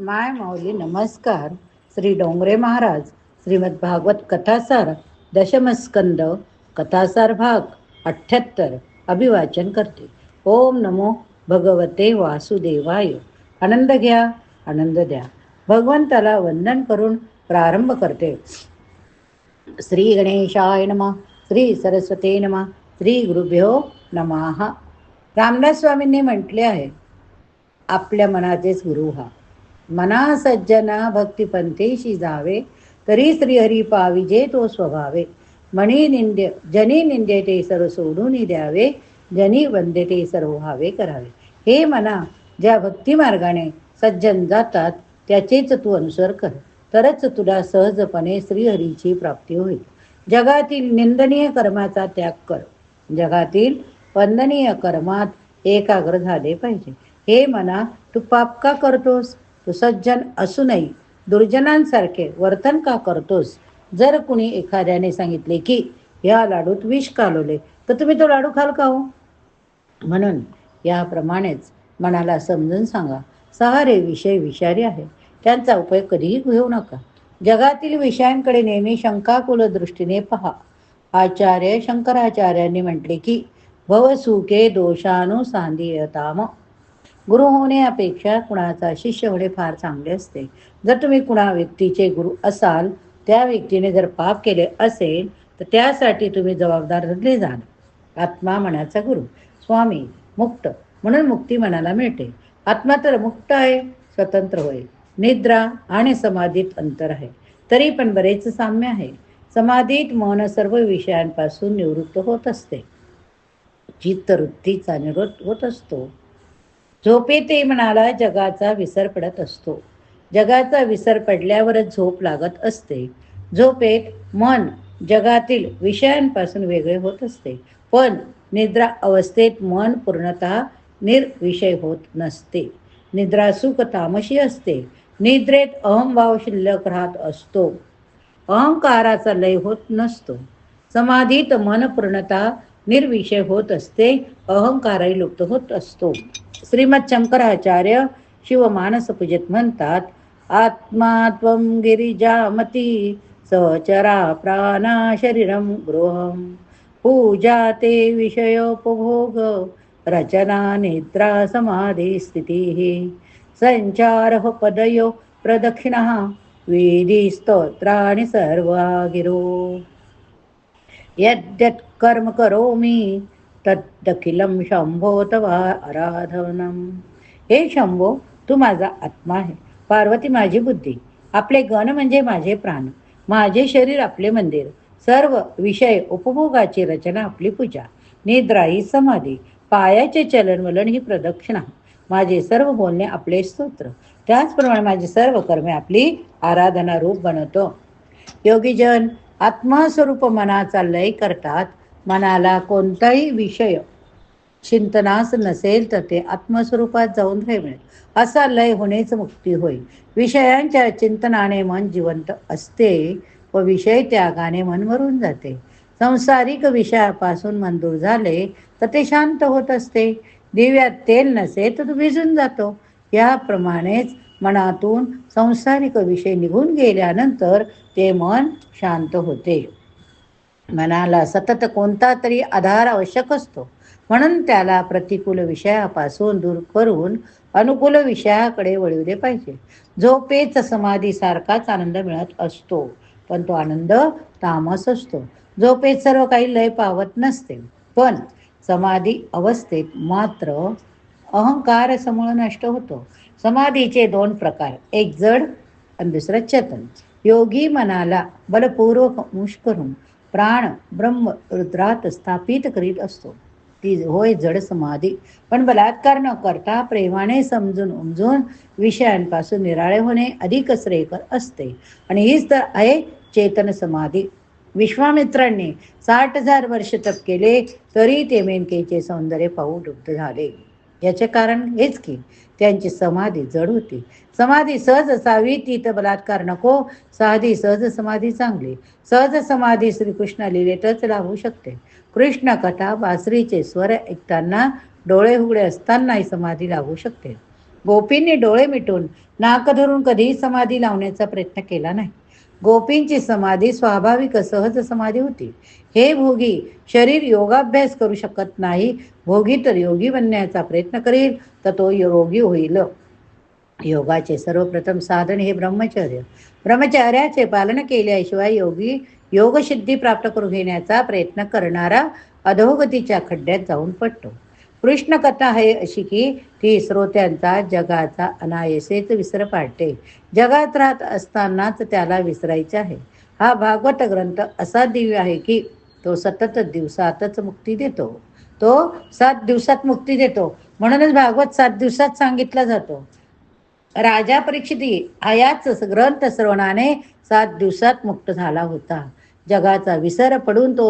माय माऊली नमस्कार. श्री डोंगरे महाराज श्रीमद भागवत कथासार दशमस्कंद कथासार भाग अठ्ठ्याहत्तर अभिवाचन करते. ओम नमो भगवते वासुदेवाय. आनंद घ्या आनंद द्या. भगवंताला वंदन करून प्रारंभ करते. श्री गणेशाय नमः श्री सरस्वते नमः श्री गुरुभ्यो नमः. रामदास स्वामींनी म्हटले आहे आपल्या मनाचेच गुरु हा मना सज्जना भक्तिपंथेशी जावे तरी श्रीहरी पाविजे तो स्वभावे. मणी निंद्य जनी निंद्य ते सर्व सोडून द्यावे जनी वंदे ते सर्व व्हावे करावे. हे मना ज्या भक्तिमार्गाने सज्जन जातात त्याचेच तू अनुसर कर. तरच तुला सहजपणे श्रीहरीची प्राप्ती होईल. जगातील निंदनीय कर्माचा त्याग कर. जगातील वंदनीय कर्मात एकाग्र झाले पाहिजे. हे मना तू पाप का करतोस? सुसज्जन असूनही दुर्जनांसारखे वर्तन का करतोस? जर कुणी एखाद्याने सांगितले की या लाडूत विष कालवले तर तुम्ही तो लाडू खाल का हो? म्हणून याप्रमाणेच मनाला समजून सांगा सहारे विषय विषारी आहे त्यांचा उपयोग कधीही घेऊ नका. जगातील विषयांकडे नेहमी शंकाकुल दृष्टीने पहा. आचार्य शंकराचार्यांनी म्हटले की भवसुके दोषानुसांधीयताम. गुरु होण्यापेक्षा कुणाचा? शिष्य होणे फार चांगले असते. जर तुम्ही कुणा व्यक्तीचे गुरु असाल त्या व्यक्तीने जर पाप केले असेल तर त्यासाठी तुम्ही जबाबदार धरले जाल आत्मा मनाचा गुरु. स्वामी मुक्त. म्हणून मुक्ती मनाला मिळते. आत्मा तर मुक्त आहे स्वतंत्र होय. निद्रा आणि समाधीत अंतर आहे. तरी पण बरेच साम्य आहे. समाधीत मन सर्व विषयांपासून निवृत्त होत असते. चित्तवृत्तीचा निरोध होत असतो झोपेते म्हणाला जगाचा विसर पडत असतो. जगाचा विसर पडल्यावरच झोप लागत असते. झोपेत मन जगातील विषयांपासून वेगळे होत असते. पण निद्रा अवस्थेत मन पूर्णतः निर्विषय होत नसते. निद्रा सुख तामशी असते. निद्रेत अहमभाव शिल्लक राहत असतो. अहंकाराचा लय होत नसतो. समाधीत मन पूर्णतः निर्विषय होत असते अहंकारही लुप्त होत असतो. श्रीमद शंकराचार्य शिवमानस पूजेत म्हणतात आत्मा त्वं गिरिजामती सचरा प्राणा शरीरम गृहम पूजा ते विषयोपभोग रचना निद्रा समाधी स्थिती संचार पदयो प्रदक्षिण वेदी स्तोत्राणि सर्वा गिरो यद्यत् कर्म करोमि तद्दखिलं शंभो तव आराधनम। हे शंभो तू माझा आत्मा आहे. पार्वती माझी बुद्धी. आपले गण म्हणजे माझे प्राण. माझे शरीर आपले मंदिर. सर्व विषय उपभोगाची रचना आपली पूजा. निद्रा ही समाधी. पायाचे चलनवलन ही प्रदक्षिणा. माझे सर्व बोलणे आपले स्तोत्र. त्याचप्रमाणे माझे सर्व कर्मे आपली आराधना रूप बनवतो. योगीजन आत्मस्वरूप मनाचा लय करतात मनाला कोणताही विषय चिंतनास नसेल तर ते आत्मस्वरूपात जाऊन मिळेल. असा लय होणेच मुक्ती होईल विषयांच्या चिंतनाने मन जिवंत असते व विषय त्यागाने मन मरून जाते. संसारिक विषयापासून मन दूर झाले तर ते शांत होत असते. दिव्यात तेल नसे तर तो भिजून जातो. याप्रमाणेच मनातून संसारिक विषय निघून गेल्यानंतर ते मन शांत होते. मनाला सतत कोणता तरी आधार आवश्यक असतो. म्हणून त्याला प्रतिकूल विषयापासून दूर करून अनुकूल विषयाकडे वळविले पाहिजे. झोपेच समाधीसारखाच आनंद मिळत असतो पण तो आनंद तामस असतो. झोपेत सर्व काही लय पावत नसते पण समाधी अवस्थेत मात्र अहंकार समूळ नष्ट होतो. समाधीचे दोन प्रकार एक जड आणि दुसरं चेतन. योगी मनाला बलपूर्वक मुश करून प्राण ब्रह्म रुद्रात स्थापित करीत असतो. ती होय जड समाधी. पण बलात्कार न करता प्रेमाने समजून उमजून विषयांपासून निराळे होणे अधिक श्रेयकर असते. आणि हीच तर आहे चेतन समाधी. विश्वामित्रांनी साठ हजार वर्ष तप केले तरी ते मेनकेचे सौंदर्य पाहू लुप्त झाले. याचे कारण हेच की त्यांची समाधी जड होती. समाधी सहज असावी ती तर बलात्कार नको. साधी सहज समाधी चांगली. सहज समाधी श्रीकृष्ण लिलेतच लाभू शकते. कृष्ण कथा बासरीचे स्वर ऐकताना डोळे उघडे असतानाही समाधी लागू शकते. गोपींनी डोळे मिटून नाक धरून कधीही समाधी लावण्याचा प्रयत्न केला नाही. गोपींची समाधी स्वाभाविक सहज समाधी होती. हे भोगी शरीर योगाभ्यास करू शकत नाही. भोगी तर योगी बनण्याचा प्रयत्न करेल तर तो योगी होईल. योगाचे सर्वप्रथम साधन हे ब्रह्मचर्य. ब्रह्मचर्याचे पालन केल्याशिवाय योगी योगसिद्धी प्राप्त करून घेण्याचा प्रयत्न करणारा अधोगतीच्या खड्ड्यात जाऊन पडतो. कृष्ण कथा आहे अशी की ती श्रोत्यांचा जगाचा अनायसेच विसर पाडते. जगात राहत असतानाच त्याला विसरायचे आहे. हा भागवत ग्रंथ असा दिव्य आहे की तो सतत दिवसातच मुक्ती देतो. तो सात दिवसात मुक्ती देतो. म्हणूनच भागवत सात दिवसात सांगितला जातो. राजा परीक्षिती याच ग्रंथ श्रवणाने सात दिवसात मुक्त झाला होता. जगाचा विसर पडून तो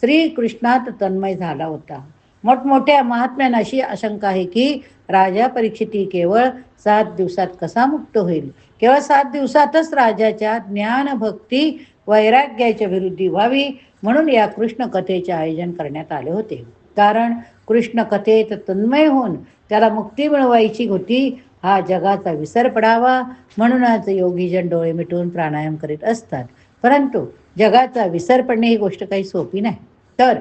श्रीकृष्णात तन्मय झाला होता. मोठमोठ्या महात्म्यांना अशी आशंका आहे की राजा परीक्षिती केवळ सात दिवसात कसा मुक्त होईल? केवळ सात दिवसातच राजाच्या ज्ञान भक्ती वैराग्याच्या विरुद्धी व्हावी म्हणून या कृष्ण कथेचे आयोजन करण्यात आले होते. कारण कृष्ण कथेत तन्मय होऊन त्याला मुक्ती मिळवायची होती हा जगाचा विसर पडावा म्हणूनच योगीजन डोळे मिटून प्राणायाम करीत असतात. परंतु जगाचा विसर पडणे ही गोष्ट काही सोपी नाही. तर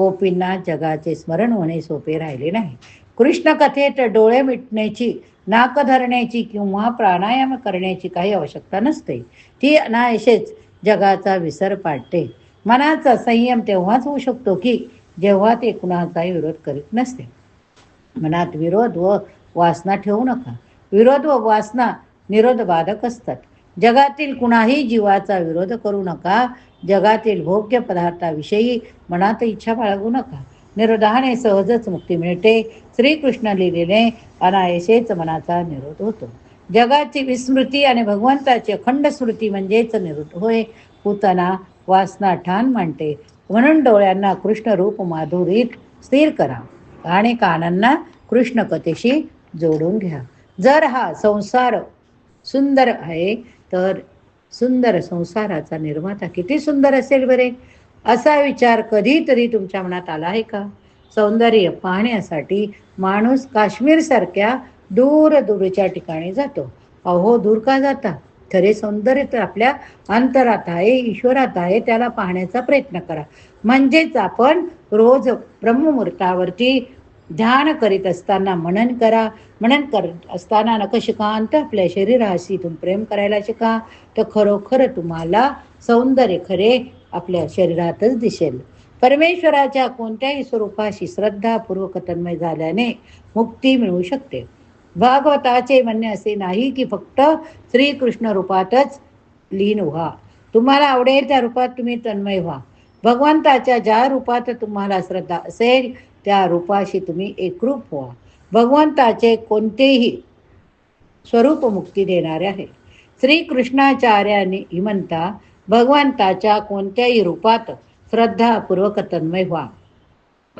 गोपींना जगाचे स्मरण होणे सोपे राहिले नाही. कृष्ण कथेत डोळे मिटण्याची नाक धरण्याची किंवा प्राणायाम करण्याची काही आवश्यकता नसते. ती अनायशेच जगाचा विसर पाडते. मनाचा संयम तेव्हाच होऊ शकतो की जेव्हा ते कुणाचाही विरोध करीत नसते. मनात विरोध व वासना ठेवू नका. विरोध व वासना निरोध बाधक असतात. जगातील कुणाही जीवाचा विरोध करू नका. जगातील भोग्य पदार्थाविषयी मनात इच्छा बाळगू नका. निरोधाने सहजच मुक्ती मिळते. श्रीकृष्ण लिहिलेले अनायशेच मनाचा निरोध होतो. जगाची विस्मृती आणि भगवंताची अखंड स्मृती म्हणजेच निरोध होय. पुतना वासना ठाण मांडते. म्हणून डोळ्यांना कृष्णरूप माधुरीत स्थिर करा आणि कानांना कृष्ण कथेशी जोडून घ्या. जर हा संसार सुंदर आहे तर सुंदर संसाराचा निर्माता किती सुंदर असेल बरे? असा विचार कधीतरी तुमच्या मनात आला आहे का? सौंदर्य पाहण्यासाठी माणूस काश्मीरसारख्या दूर दूरच्या ठिकाणी जातो. अहो दूर का जाता? खरे सौंदर्य तर आपल्या अंतरात आहे ईश्वरात आहे त्याला पाहण्याचा प्रयत्न करा. म्हणजेच आपण रोज ब्रह्ममुहूर्तावरती ध्यान करीत असताना मनन करा. मनन करत असताना नकशिकांत आपल्या शरीराशी तुम प्रेम करायला शिका. तर खरोखर तुम्हाला सौंदर्य खरे आपल्या शरीरातच दिसेल. परमेश्वराच्या कोणत्याही स्वरूपाशी श्रद्धापूर्वक तन्मय झाल्याने मुक्ती मिळू शकते. भागवताचे म्हणणे असे नाही की फक्त श्रीकृष्ण रूपातच लीन व्हा. तुम्हाला आवडेल त्या रूपात तुम्ही तन्मय व्हा. भगवंताच्या ज्या रूपात तुम्हाला श्रद्धा असेल त्या रूपाशी तुम्ही एकरूप व्हा. भगवंताचे कोणतेही स्वरूप मुक्ती देणारे आहे. श्रीकृष्णाचार्याने हिमंता भगवंताच्या कोणत्याही रूपात श्रद्धापूर्वक तन्मय व्हा.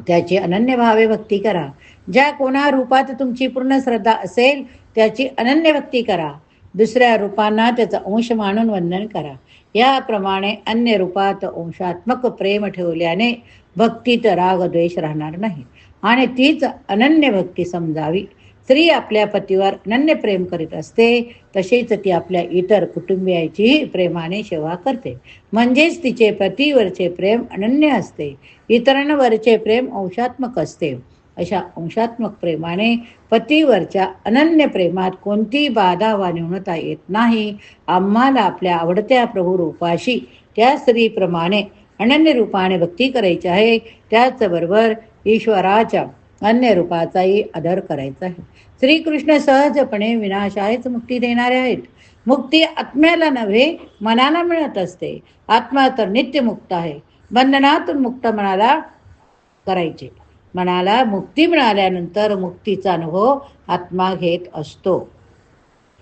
त्याची अनन्य भावे भक्ती करा. ज्या कोणा रूपात तुमची पूर्ण श्रद्धा असेल त्याची अनन्य भक्ती करा. दुसऱ्या रूपांना त्याचा अंश मानून वंदन करा. याप्रमाणे अन्य रूपात अंशात्मक प्रेम ठेवल्याने भक्तीत राग द्वेष राहणार नाही. आणि तीच अनन्य भक्ती समजावी. स्त्री आपल्या पतीवर अनन्य प्रेम करीत असते तसेच ती आपल्या इतर कुटुंबियाचीही प्रेमाने सेवा करते. म्हणजेच तिचे पतीवरचे प्रेम अनन्य असते. इतरांवरचे प्रेम अंशात्मक असते. अशा अंशात्मक प्रेमाने पतीवरच्या अनन्य प्रेमात कोणती बाधा वा न्यूनता येत नाही. आम्हाला आपल्या आवडत्या प्रभू रूपाशी त्या स्त्रीप्रमाणे अनन्य रूपाने भक्ती करायची आहे. त्याचबरोबर ईश्वराच्या अन्य रूपाचाही आदर करायचा आहे. श्रीकृष्ण सहजपणे विनाशायच मुक्ती देणारे आहेत. मुक्ती आत्म्याला नव्हे मनाला मिळत असते. आत्मा तर नित्य मुक्त आहे. बंधनातून मुक्त मनाला करायचे. मनाला मुक्ती मिळाल्यानंतर मुक्तीचा अनुभव आत्मा घेत असतो.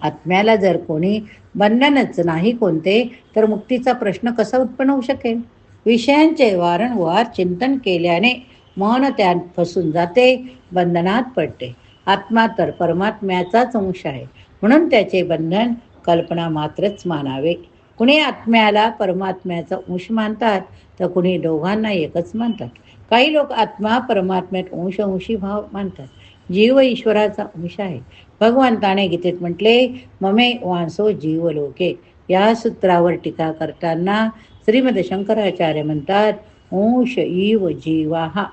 आत्म्याला जर कोणी बंधनच नाही कोणते तर मुक्तीचा प्रश्न कसा उत्पन्न होऊ शकेल? विषयांचे वारंवार चिंतन केल्याने मन त्यात फसून जाते बंधनात पडते. आत्मा तर परमात्म्याचाच अंश आहे. म्हणून त्याचे बंधन कल्पना मात्रच मानावे. कुणी आत्म्याला परमात्म्याचा अंश मानतात तर कुणी दोघांना एकच मानतात. काही लोक आत्मा परमात्म्यात अंश अंशी भाव मानतात. जीव ईश्वराचा अंश आहे. भगवंताने गीतेत म्हटले ममे वांसो जीव लोके. या सूत्रावर टीका करताना श्रीमद शंकराचार्य म्हणतात अंश इव जीवा हा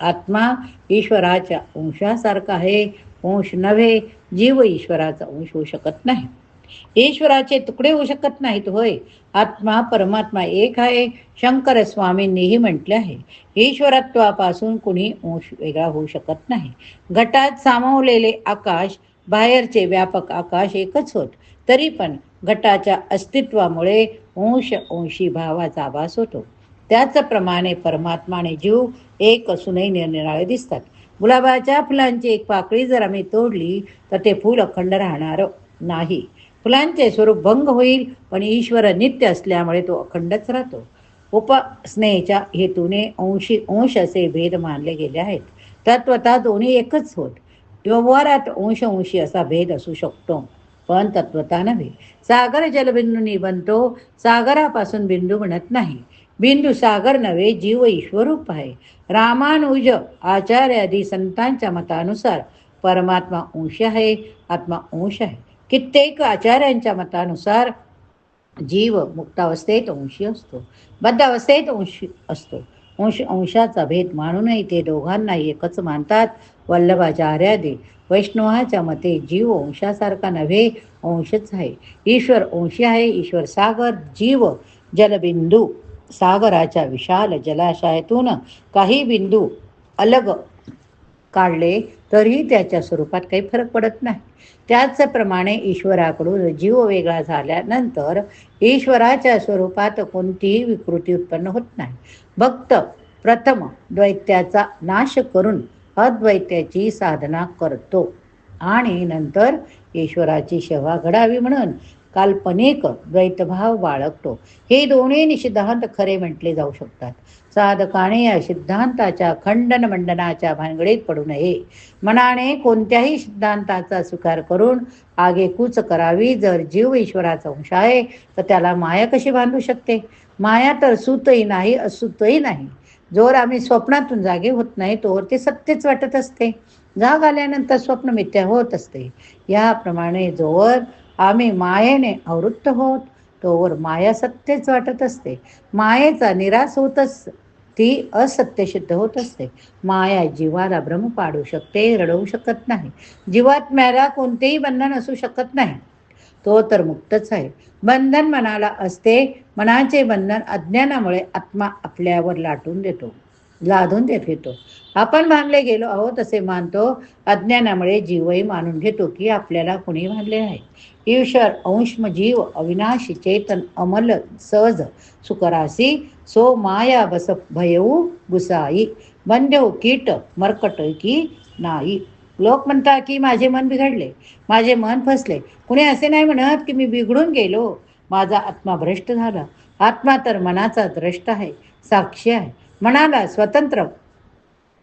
आत्मा ईश्वराच्या अंशासारखा आहे. अंश नव्हे जीव ईश्वराचा अंश होऊ शकत नाही. ईश्वराचे तुकडे होऊ शकत नाहीत होय. आत्मा परमात्मा एक आहे. शंकर स्वामींनीही म्हटले आहे. ईश्वरत्वापासून कुणी अंश वेगळा होऊ शकत नाही. घटात सामावलेले आकाश बाहेरचे व्यापक आकाश एकच होत. तरी पण घटाच्या अस्तित्वामुळे अंश अंशी भावाचा आभास होतो. त्याचप्रमाणे परमात्माने जीव एक असूनही निरनिराळे दिसतात. गुलाबाच्या फुलांची एक पाकळी जर आम्ही तोडली तर ते फूल अखंड राहणार नाही. फुलांचे स्वरूप भंग होईल पण ईश्वर नित्य असल्यामुळे तो अखंडच राहतो. उपस्नेच्या हेतूने अंशी अंश असे भेद मानले गेले आहेत. तत्वता दोन्ही एकच होत. व्यवहारात अंश अंशी असा भेद असू शकतो पण तत्वता नव्हे. सागर जलबिंदूंनी बनतो सागरापासून बिंदू बनत नाही. बिंदू सागर नव्हे जीव ईश्वरूप आहे. रामानुज आचार्य आदी संतांच्या मतानुसार परमात्मा अंश आहे आत्मा अंश आहे. कित्येक आचार्यांच्या मतानुसार जीव मुक्तावस्थेत अंशी असतो बद्धावस्थेत अंशी असतो. अंश अंशाचा भेद मानूनही ते दोघांनाही एकच मानतात. वल्लभाचार्यादी वैष्णवाच्या मते जीव अंशासारखा नव्हे अंशच आहे. ईश्वर अंशी आहे ईश्वर सागर जीव जलबिंदू सागराच्या विशाल जलाशयातून काही बिंदू अलग काढले तरीही त्याच्या स्वरूपात काही फरक पडत नाही. त्याचप्रमाणे ईश्वराकडून जीव वेगळा झाल्यानंतर ईश्वराच्या स्वरूपात कोणतीही विकृती उत्पन्न होत नाही. भक्त प्रथम द्वैत्याचा नाश करून अद्वैत्याची साधना करतो आणि नंतर ईश्वराची सेवा घडावी म्हणून काल्पनिक द्वैतभाव बाळगतो. हे दोन्ही निषिद्धांत खरे म्हटले जाऊ शकतात. साधकाने या सिद्धांताच्या खंडन मंडनाच्या भानगडीत पडू नये. मनाने कोणत्याही सिद्धांताचा स्वीकार करून आगेकूच करावी. जर जीव ईश्वराचा अंश आहे तर त्याला माया कशी बांधू शकते? माया तर सुतही नाही असुतही नाही. जोर आम्ही स्वप्नातून जागे होत नाही तोवर ते सत्यच वाटत असते. जाग आल्यानंतर स्वप्न मिथ्या होत असते. याप्रमाणे जोवर आम्ही मायेने आवृत्त होत तोवर माया सत्यच वाटत असते. मायेचा निराश होतच ती असत्य सिद्ध होत असते. माया जीवाला भ्रम पाडू शकते रडवू शकत नाही. जीवात्म्याला कोणतेही बंधन असू शकत नाही. तो तर मुक्तच आहे. बंधन मनाला असते मनाचे बंधन अज्ञानामुळे आत्मा आपल्यावर लाटून देतो लादून देत. घेतो आपण मानले गेलो आहोत असे मानतो. अज्ञानामुळे जीवही मानून घेतो की आपल्याला कुणी मानले नाही ईश्वर अंशम जीव अविनाशी चेतन अमल सहज सुकरासी सो माया बस भयऊ गुसाई बंदेव कीट मरकट की नाही. लोक म्हणतात की माझे मन बिघडले माझे मन फसले. कुणी असे नाही म्हणत की मी बिघडून गेलो. माझा आत्मा भ्रष्ट झाला. आत्मा तर मनाचा द्रष्ट आहे साक्षी आहे. मनाला स्वतंत्र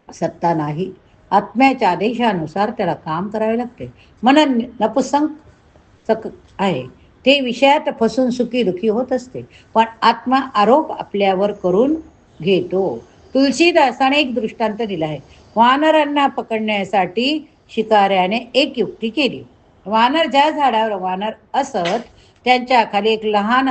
सत्ता नाही. आत्म्याच्या आदेशानुसार त्याला काम करावे लागते. मन नपुसंक आहे. ते विषयात फसून सुखी दुखी होत असते. पण आत्मा आरोप आपल्यावर करून घेतो. तुलसीदासाने एक दृष्टांत दिला आहे. वानरांना पकडण्यासाठी शिकाऱ्याने एक युक्ती केली. वानर ज्या झाडावर वानर असत त्यांच्या खाली एक लहान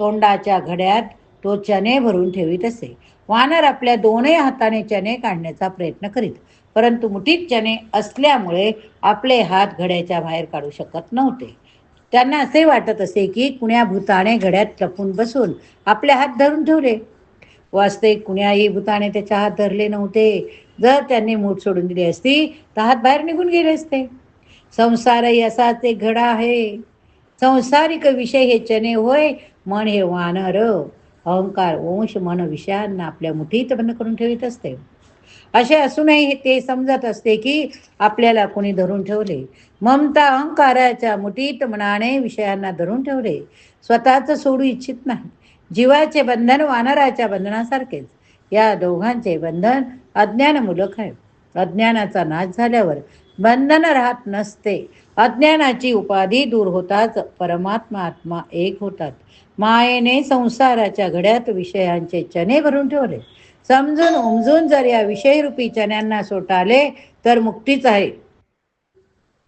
तोंडाच्या घड्यात तो चने भरून ठेवीत असे. वानर आपल्या दोनही हाताने चणे काढण्याचा प्रयत्न करीत परंतु मुठीत चणे असल्यामुळे आपले हात घड्याच्या बाहेर काढू शकत नव्हते. त्यांना असे वाटत असे की कुण्या भूताने घड्यात लपून बसून आपले हात धरून ठेवले. वास्तविक कुण्याही भूताने त्याच्या हात धरले नव्हते. जर त्यांनी मूठ सोडून दिली असती तर हात बाहेर निघून गेले असते. संसारही असाच एक घडा आहे. संसारिक विषय हे चने होय मन हे वानर. अहंकार वंश मन विषयांना आपल्या मुठीत बंद करून ठेवित असते. असे असूनही ते समजत असते की आपल्याला कोणी धरून ठेवले. ममता अहंकाराच्या मुठीत मनाने विषयांना धरून ठेवले. स्वतःच सोडू इच्छित नाही. जीवाचे बंधन वानराच्या बंधनासारखेच. या दोघांचे बंधन अज्ञानमूलक आहे. अज्ञानाचा नाश झाल्यावर बंधन राहत नसते. अज्ञानाची उपाधी दूर होताच परमात्मा आत्मा एक होतात. मायेने संसाराच्या घड्यात विषयांचे चणे भरून ठेवले. समजून उमजून जर या विषयरूपी चण्यांना सोटाले तर मुक्तीच आहे.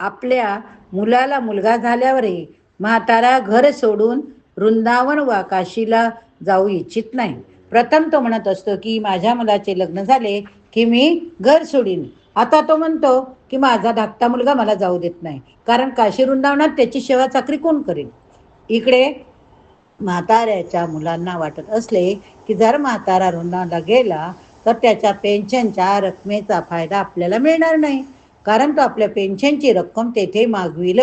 आपल्या मुलाला मुलगा झाल्यावरही म्हातारा घर सोडून वृंदावन वा काशीला जाऊ इच्छित नाही. प्रथम तो म्हणत असतो की माझ्या मुलाचे लग्न झाले की मी घर सोडीन. आता तो म्हणतो की माझा धाकटा मुलगा मला जाऊ देत नाही. कारण काशी वृंदावनात त्याची सेवा चाकरी कोण करेल? इकडे म्हाताऱ्याच्या मुलांना वाटत असले की जर म्हातारा वृंदावनला गेला तर त्याच्या पेन्शनच्या रकमेचा फायदा आपल्याला मिळणार नाही. कारण तो आपल्या पेन्शनची रक्कम तेथे मागविल.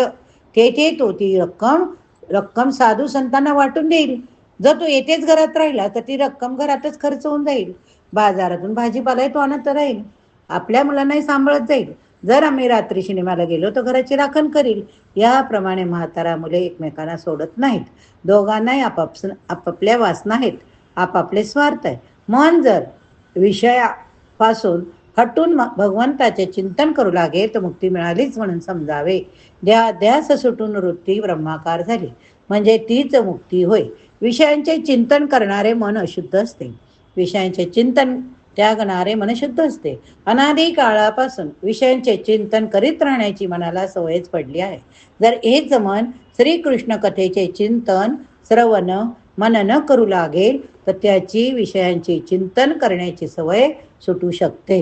तेथे तो ती रक्कम रक्कम साधू संतांना वाटून देईल. जर तो येतेच घरात राहिला तर ती रक्कम घरातच खर्च होऊन जाईल. बाजारातून भाजीपालाही तो आणत राहील. आपल्या मुलांनाही सांभाळत जाईल. जर आम्ही रात्री सिनेमाला गेलो तर घराची राखण करील. याप्रमाणे म्हातारा मुले एकमेकांना सोडत नाहीत. दोघांनाही आपापस आपापल्या वासना आहेत. आपापले स्वार्थ आहे. मन जर विषयापासून हटून म- भगवंताचे चिंतन करू लागे तर मुक्ती मिळालीच म्हणून समजावे. द्या ध्यास सुटून वृत्ती ब्रह्माकार झाली. म्हणजे तीच मुक्ती होय. विषयांचे चिंतन करणारे मन अशुद्ध असते. विषयांचे चिंतन त्यागणारे मन शुद्ध असते. अनादी काळापासून विषयांचे चिंतन करीत राहण्याची मनाला सवयच पडली आहे. जर हेच मन श्रीकृष्ण कथेचे चिंतन श्रवण मनन करू लागेल तर त्याची विषयांची चिंतन करण्याची सवय सुटू शकते.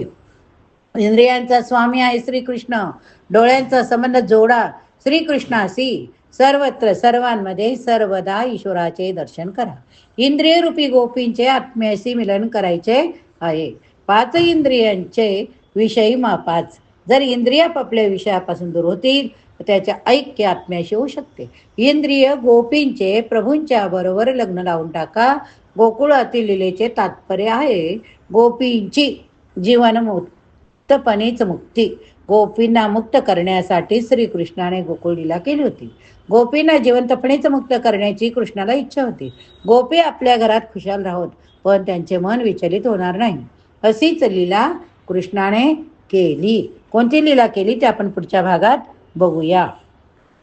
इंद्रियांचा स्वामी आहे श्रीकृष्ण. डोळ्यांचा संबंध जोडा. श्रीकृष्णाशी सर्वत्र सर्वांमध्ये सर्वदा ईश्वराचे दर्शन करा. इंद्रिय रूपी गोपींचे आत्म्याशी मिलन करायचे आहे. पाच इंद्रियांचे विषयी मा पाच जर इंद्रिय आपल्या विषयापासून दूर होतील तर त्याचे ऐक्य आत्म्याशी होऊ शकते. इंद्रिय गोपींचे प्रभूंच्या बरोबर लग्न लावून टाका. गोकुळातील लिलेचे तात्पर्य आहे गोपींची जीवन मुक्तपणेच मुक्ती. गोपींना मुक्त करण्यासाठी श्रीकृष्णाने गोकुळलीला केली होती. गोपींना जिवंतपणेच मुक्त करण्याची कृष्णाला इच्छा होती. गोपी आपल्या घरात खुशाल राहोत पण त्यांचे मन विचलित होणार नाही. अशीच लीला कृष्णाने केली. कोणती लीला केली ते आपण पुढच्या भागात बघूया.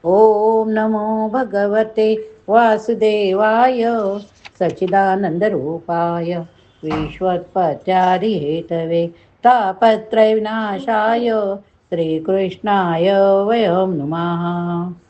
ओम नमो भगवते वासुदेवाय सचिदानंद रूपाय विश्वत्पत्यादि हेतवे तापत्रय विनाशाय श्रीकृष्णाय वयं नुमः।